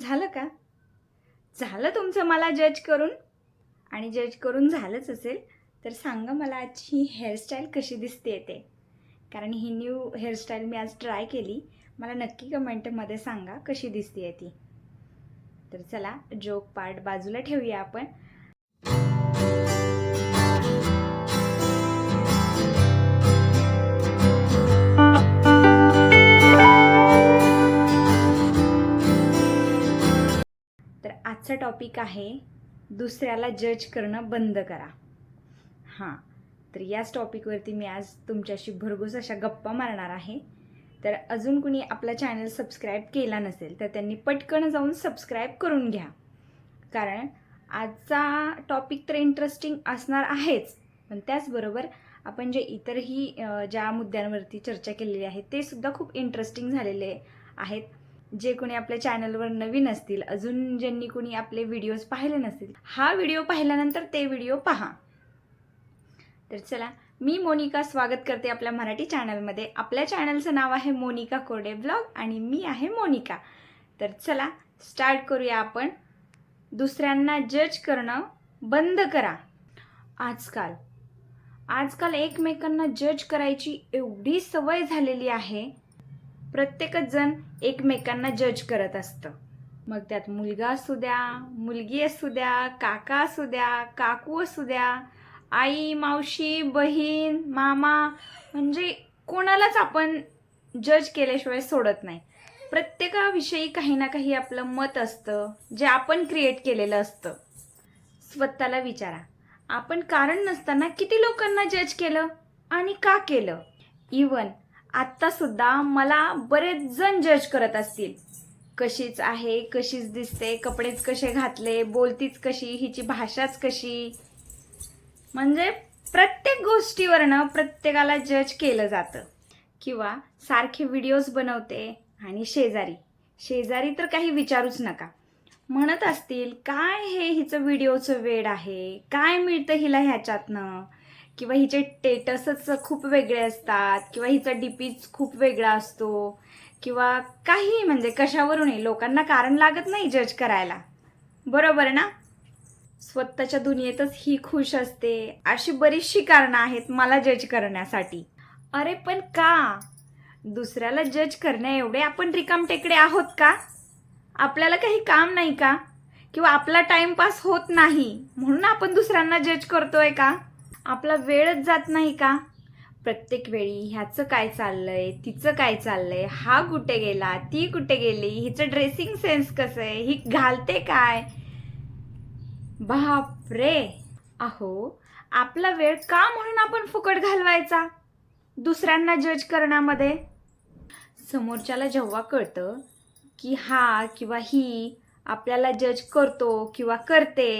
झालं का? झालं तुमचं मला जज करून? आणि जज करून झालंच असेल तर सांगा मला आजची ही हेअरस्टाईल कशी दिसते ते. कारण ही न्यू हेअरस्टाईल मी आज ट्राय केली. मला नक्की कमेंटमध्ये सांगा कशी दिसते ती. तर चला जोक पार्ट बाजूला ठेवूया आपण. टॉपिक आहे दुसऱ्याला जज करणं बंद करा. हां तर याच टॉपिकवरती मी आज तुमच्याशी भरघोस अशा गप्पा मारणार आहे. तर अजून कुणी आपला चॅनल सबस्क्राईब केला नसेल तर त्यांनी पटकन जाऊन सबस्क्राईब करून घ्या. कारण आजचा टॉपिक तर इंटरेस्टिंग असणार आहेच. पण त्याचबरोबर आपण जे इतरही ज्या मुद्द्यांवरती चर्चा केलेली आहे ते सुद्धा खूप इंटरेस्टिंग झालेले आहेत. जे कोणी आपल्या चॅनलवर नवीन असतील अजून ज्यांनी कोणी आपले व्हिडिओज पाहिले नसतील हा व्हिडिओ पाहिल्यानंतर ते व्हिडिओ पहा. तर चला मी मोनिका स्वागत करते आपल्या मराठी चॅनलमध्ये आपल्या चॅनलचं नाव आहे मोनिका कोरडे ब्लॉग आणि मी आहे मोनिका. तर चला स्टार्ट करूया आपण. दुसऱ्यांना जज करणं बंद करा. आजकाल आजकाल एकमेकांना जज करायची एवढी सवय झालेली आहे. प्रत्येकच जण एकमेकांना जज करत असतं. मग त्यात मुलगा असू द्या मुलगी असू द्या काका असू द्या काकू असू द्या आई मावशी बहीण मामा म्हणजे कोणालाच आपण जज केल्याशिवाय सोडत नाही. प्रत्येकाविषयी काही ना काही आपलं मत असतं जे आपण क्रिएट केलेलं असतं. स्वतःला विचारा आपण कारण नसताना किती लोकांना जज केलं आणि का केलं? इवन आत्तासुद्धा मला बरेच जण जज करत असतील. कशीच आहे कशीच दिसते कपडेच कसे घातले बोलतीच कशी हिची भाषाच कशी. म्हणजे प्रत्येक गोष्टीवरनं प्रत्येकाला जज केलं जातं. किंवा सारखे व्हिडिओज बनवते आणि शेजारी. शेजारी तर काही विचारूच नका. म्हणत असतील काय हे हिचं व्हिडिओचं वेड आहे? काय मिळतं हिला ह्याच्यातनं? किंवा हिचे टेटसच खूप वेगळे असतात किंवा हिचा डीपीच खूप वेगळा असतो किंवा काही म्हणजे कशावरूनही लोकांना कारण लागत नाही जज करायला. बरोबर ना? स्वतःच्या दुनियेतच ही खुश असते. अशी बरीचशी कारणं आहेत मला जज करण्यासाठी. अरे पण का? दुसऱ्याला जज करण्या एवढे आपण रिकाम टेकडे आहोत का? आपल्याला काही काम नाही का? किंवा आपला टाइमपास होत नाही म्हणून आपण दुसऱ्यांना जज करतोय का? आपला वेळच जात नाही का? प्रत्येक वेळी ह्याचं काय चाललंय तिचं काय चाललंय हा कुठे गेला ती कुठे गेली हिचं ड्रेसिंग सेन्स कसं आहे ही घालते काय? बाप रे अहो आपला वेळ का म्हणून आपण फुकट घालवायचा? दुसऱ्यांना जज करण्यामध्ये? समोरच्याला जेव्हा कळतं की हा किंवा ही आपल्याला जज करतो किंवा करते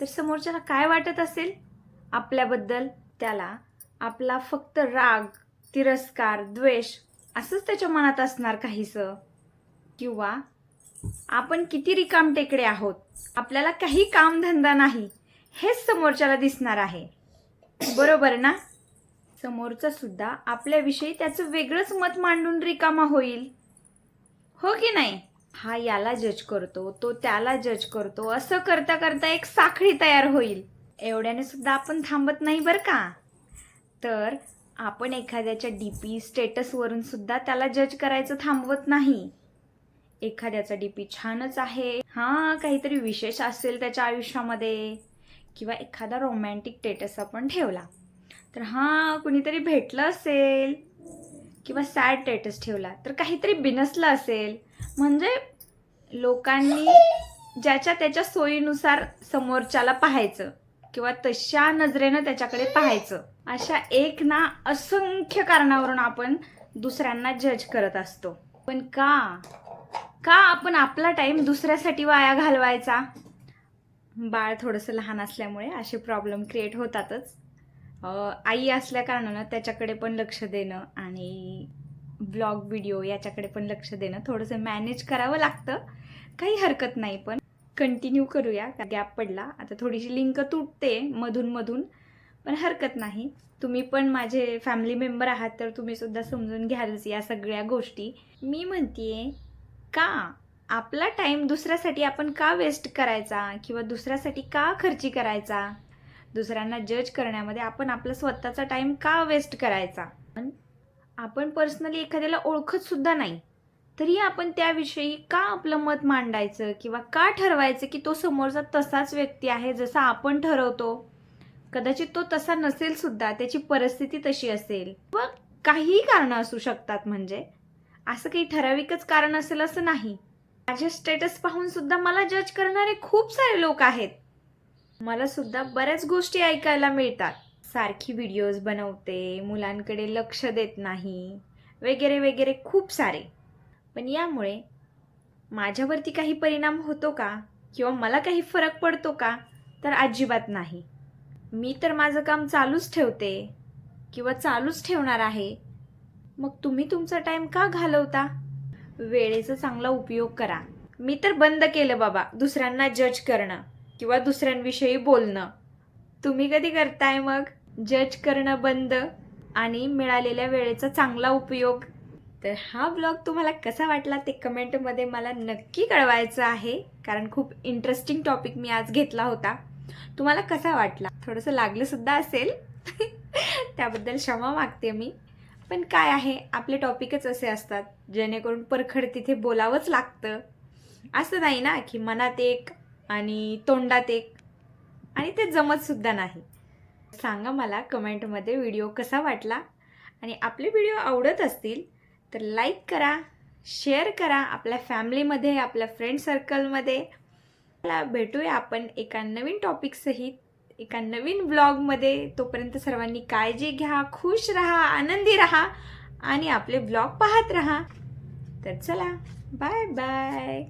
तर समोरच्याला काय वाटत असेल? आपल्याबद्दल त्याला आपला फक्त राग तिरस्कार द्वेष असंच त्याच्या मनात असणार काहीसं. किंवा आपण किती रिकाम टेकडे आहोत आपल्याला काही कामधंदा नाही हेच समोरच्याला दिसणार आहे. बरोबर ना? समोरचा सुद्धा आपल्याविषयी त्याचं वेगळंच मत मांडून रिकामा होईल. हो की नाही? हा याला जज करतो तो त्याला जज करतो असं करता करता एक साखळी तयार होईल. एवढ्याने सुद्धा आपण थांबत नाही बरं का? तर आपण एखाद्याच्या डी पी स्टेटसवरून सुद्धा त्याला जज करायचं थांबवत नाही. एखाद्याचा डी पी छानच आहे. हां काहीतरी विशेष असेल त्याच्या आयुष्यामध्ये. किंवा एखादा रोमॅन्टिक स्टेटस आपण ठेवला. तर हां कुणीतरी भेटलं असेल. किंवा सॅड स्टेटस ठेवला. तर काहीतरी बिनसलं असेल. म्हणजे लोकांनी ज्याच्या त्याच्या सोयीनुसार समोरच्याला पाहायचं. किंवा तशा नजरेनं त्याच्याकडे पाहायचं. अशा एक ना असंख्य कारणावरून आपण दुसऱ्यांना जज करत असतो. पण का? का आपण आपला टाइम दुसऱ्यासाठी वाया घालवायचा? बाळ थोडंसं लहान असल्यामुळे असे प्रॉब्लेम क्रिएट होतातच. आई असल्या कारणानं त्याच्याकडे पण लक्ष देणं आणि ब्लॉग व्हिडिओ याच्याकडे पण लक्ष देणं थोडंसं मॅनेज करावं लागतं. काही हरकत नाही पण. कंटिन्यू करूया. गॅप पडला. आता थोडीशी लिंक तुटते मधून मधून पण हरकत नाही. तुम्ही पण माझे फॅमिली मेंबर आहात तर तुम्ही सुद्धा समजून घ्यालच या सगळ्या गोष्टी. मी म्हणतीये का? आपला टाईम दुसऱ्यासाठी आपण का वेस्ट करायचा? किंवा दुसऱ्यासाठी का खर्ची करायचा? दुसऱ्यांना जज करण्यामध्ये आपण आपला स्वतःचा टाईम का वेस्ट करायचा? पण आपण पर्सनली एखाद्याला ओळखत सुद्धा नाही. तरी आपण त्याविषयी का आपलं मत मांडायचं किंवा का ठरवायचं की तो समोरचा तसाच व्यक्ती आहे जसा आपण ठरवतो? कदाचित तो तसा नसेल सुद्धा त्याची परिस्थिती तशी असेल. व काहीही कारणं असू शकतात म्हणजे. असं काही ठराविकच कारण असेल असं नाही. माझे स्टेटस पाहून सुद्धा मला जज करणारे खूप सारे लोक आहेत. मला सुद्धा बऱ्याच गोष्टी ऐकायला मिळतात. सारखी व्हिडिओज बनवते मुलांकडे लक्ष देत नाही वगैरे वगैरे खूप सारे. पण यामुळे माझ्यावरती काही परिणाम होतो का? किंवा मला काही फरक पडतो का? तर अजिबात नाही. मी तर माझं काम चालूच ठेवते किंवा चालूच ठेवणार आहे. मग तुम्ही तुमचा टाईम का घालवता? वेळेचा चांगला उपयोग करा. मी तर बंद केलं बाबा दुसऱ्यांना जज करणं किंवा दुसऱ्यांविषयी बोलणं. तुम्ही कधी करताय मग? जज करणं बंद आणि मिळालेल्या वेळेचा चांगला उपयोग तर हा ब्लॉग तुम्हाला कसा वाटला ते कमेंटमध्ये मला नक्की कळवायचं आहे. कारण खूप इंटरेस्टिंग टॉपिक मी आज घेतला होता. तुम्हाला कसा वाटला? थोडंसं लागलं सुद्धा असेल. त्याबद्दल क्षमा मागते मी. पण काय आहे? आपले टॉपिकच असे असतात जेणेकरून परखड तिथे बोलावंच लागतं. असं नाही ना की मनात एक आणि तोंडात एक. आणि ते जमतसुद्धा नाही. सांगा मला कमेंटमध्ये व्हिडिओ कसा वाटला? आणि आपले व्हिडिओ आवडत असतील तर लाईक करा शेअर करा आपल्या फॅमिलीमध्ये आपल्या फ्रेंड सर्कलमध्ये मला भेटूया आपण एका नवीन टॉपिकसहित एका नवीन ब्लॉगमध्ये तोपर्यंत सर्वांनी काळजी घ्या खुश राहा आनंदी राहा आणि आपले ब्लॉग पाहत राहा. तर चला बाय बाय